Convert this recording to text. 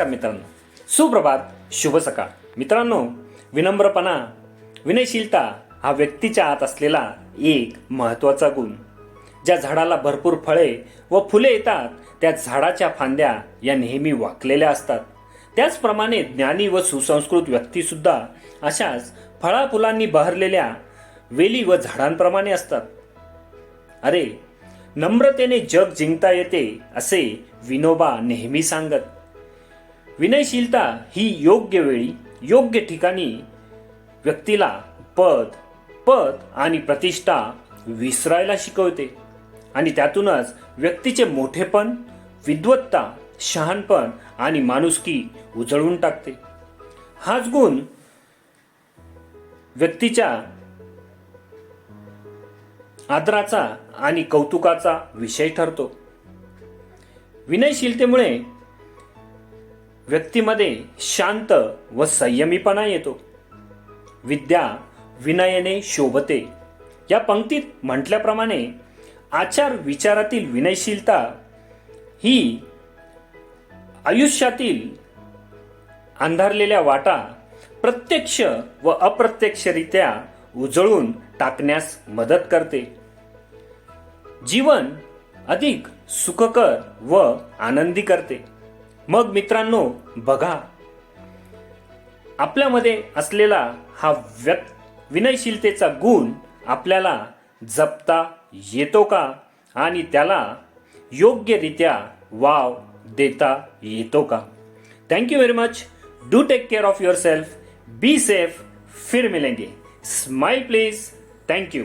नमस्कार मित्रांनो. सुप्रभात. शुभ सकाळ. मित्रांनो विनम्रपणा विनयशीलता हा व्यक्तीच्या आत असलेला एक महत्त्वाचा गुण. ज्या झाडाला भरपूर फळे व फुले येतात त्या झाडाच्या फांद्या या नेहमी वाकलेल्या असतात. त्याचप्रमाणे ज्ञानी व सुसंस्कृत व्यक्तीसुद्धा अशाच फळाफुलांनी बहरलेल्या वेली व झाडांप्रमाणे असतात. अरे नम्रतेने जग जिंकता येते असे विनोबा नेहमी सांगत. विनयशीलता ही योग्य वेळी योग्य ठिकाणी व्यक्तीला पद पद आणि प्रतिष्ठा विसरायला शिकवते. आणि त्यातूनच व्यक्तीचे मोठेपण विद्वत्ता शहाणपण आणि माणुसकी उजळून टाकते. हाच गुण व्यक्तीच्या आदराचा आणि कौतुकाचा विषय ठरतो. विनयशीलतेमुळे व्यक्तीमध्ये शांत व संयमीपणा येतो. विद्या विनयने शोभते. या पंक्तीत म्हटल्याप्रमाणे आचार विचारातील विनयशीलता ही आयुष्यातील अंधारलेल्या वाटा प्रत्यक्ष व अप्रत्यक्षरित्या उजळून टाकण्यास मदत करते. जीवन अधिक सुखकर व आनंदी करते. मग मित्रांनो बघा. आपल्यामध्ये असलेला हा व्यक्त विनयशीलतेचा गुण आपल्याला जपता येतो का? आणि त्याला योग्यरित्या वाव देता येतो का? Thank you very much do take care of yourself be safe फिर मिलेंगे स्माइल प्लीज थँक्यू